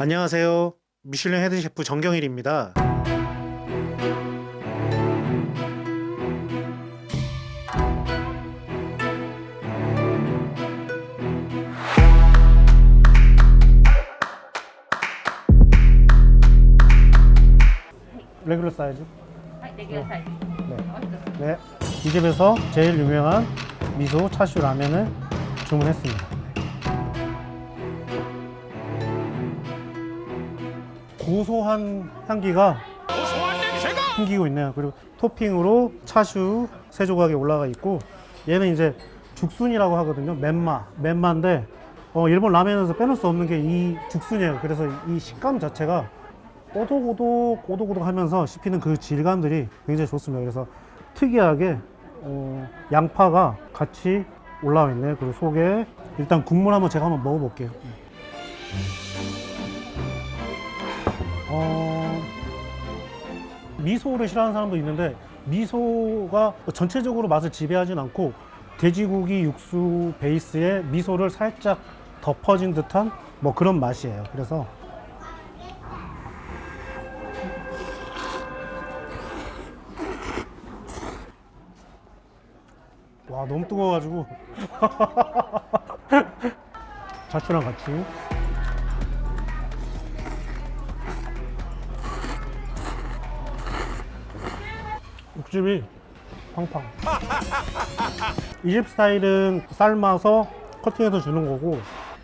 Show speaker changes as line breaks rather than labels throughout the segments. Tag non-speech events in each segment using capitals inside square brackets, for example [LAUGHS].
안녕하세요. 미슐랭 헤드 셰프 정경일입니다. 레귤러 사이즈? 네,
네.
네. 이 집에서 제일 유명한 미소 차슈 라면을 주문했습니다. 고소한 향기가 풍기고 있네요. 그리고 토핑으로 차슈 세 조각이 올라가 있고 얘는 이제 죽순이라고 하거든요. 멘마, 멘마인데 어, 일본 라면에서 빼놓을 수 없는 게 이 죽순이에요. 그래서 이 식감 자체가 오독오독 오독오독 하면서 씹히는 그 질감들이 굉장히 좋습니다. 그래서 특이하게 어, 양파가 같이 올라와 있네요. 그리고 속에 일단 국물 한번 제가 한번 먹어볼게요. 어, 미소를 싫어하는 사람도 있는데 미소가 전체적으로 맛을 지배하진 않고 돼지고기 육수 베이스에 미소를 살짝 덮어진 듯한 뭐 그런 맛이에요. 그래서 와 너무 뜨거워가지고. [LAUGHS] 자추랑 같이 육즙이 팡팡. 이집 스타일은 삶아서 커팅해서 주는 거고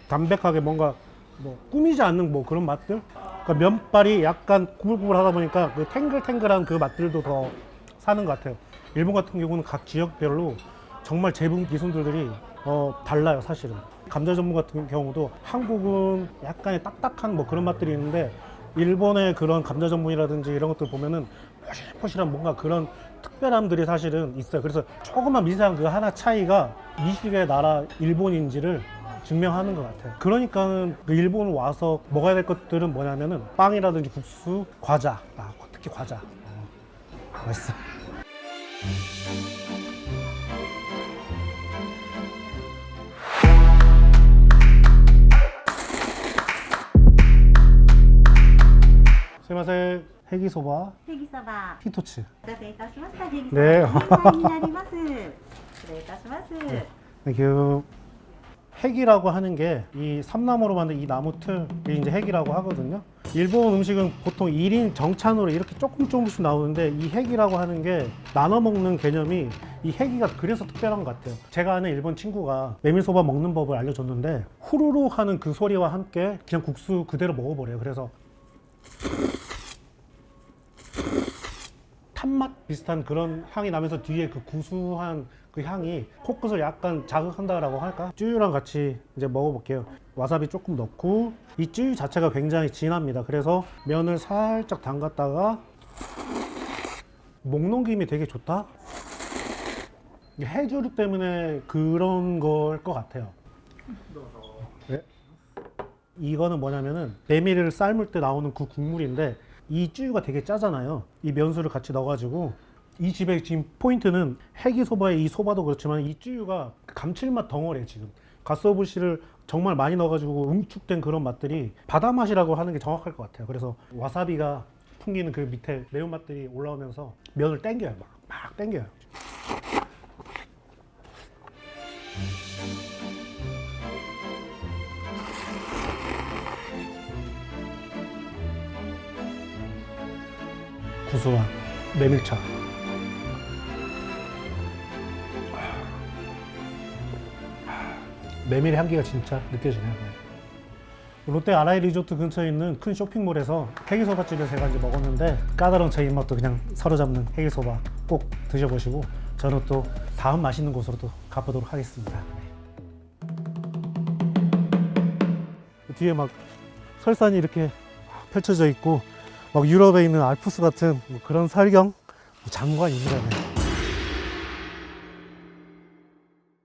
담백하게 뭔가 뭐 꾸미지 않는 뭐 그런 맛들? 그러니까 면발이 약간 구불구불하다 보니까 그 탱글탱글한 그 맛들도 더 사는 것 같아요. 일본 같은 경우는 각 지역별로 정말 재분 기술들이 어, 달라요 사실은. 감자 전문 같은 경우도 한국은 약간의 딱딱한 뭐 그런 맛들이 있는데 일본의 그런 감자 전문이라든지 이런 것들 보면은 포실포실한 뭔가 그런 특별함들이 사실은 있어요. 그래서 조금만 미세한 그 하나 차이가 미식의 나라 일본인지를 증명하는 것 같아요. 그러니까는 그 일본 와서 먹어야 될 것들은 뭐냐면은 빵이라든지 국수 과자. 아, 특히 과자. 어, 맛있어 스미마세 해기소바
ネギそば、
히토츠
お待たせいたしました。ネギそ
ね
ば、本になります。失礼いたします。 [LAUGHS]
그 핵이라고 하는 게 이 삼나무로 만든 이 나무 틀이 이제 핵이라고 하거든요. 일본 음식은 보통 1인 정찬으로 이렇게 조금 조금씩 나오는데 이 핵이라고 하는 게 나눠 먹는 개념이 이 핵이가 그래서 특별한 것 같아요. 제가 아는 일본 친구가 메밀소바 먹는 법을 알려줬는데 후루루 하는 그 소리와 함께 그냥 국수 그대로 먹어버려요. 그래서 탄맛 비슷한 그런 향이 나면서 뒤에 그 구수한 그 향이 코끝을 약간 자극한다라고 할까? 쯔유랑 같이 이제 먹어볼게요. 와사비 조금 넣고 이 쯔유 자체가 굉장히 진합니다. 그래서 면을 살짝 담갔다가 목 넘김이 되게 좋다. 해조류 때문에 그런 걸 것 같아요. 네. 이거는 뭐냐면은 메밀을 삶을 때 나오는 그 국물인데 이 쯔유가 되게 짜잖아요. 이 면수를 같이 넣어가지고 이 집의 지금 포인트는 해기 소바의 이 소바도 그렇지만 이 쯔유가 감칠맛 덩어리에 지금 가스오부시를 정말 많이 넣어가지고 응축된 그런 맛들이 바다 맛이라고 하는 게 정확할 것 같아요. 그래서 와사비가 풍기는 그 밑에 매운 맛들이 올라오면서 면을 땡겨요. 막, 막 땡겨요. 구수한 메밀차. 메밀의 향기가 진짜 느껴지네요. 롯데 아라이 리조트 근처에 있는 큰 쇼핑몰에서 해기소바집에서 이제 먹었는데 까다로운 제 입맛도 그냥 사로잡는 해기소바 꼭 드셔보시고 저는 또 다음 맛있는 곳으로 또 가보도록 하겠습니다. 뒤에 막 설산이 이렇게 펼쳐져 있고 막 유럽에 있는 알프스 같은 뭐 그런 설경 장관입니다. 네.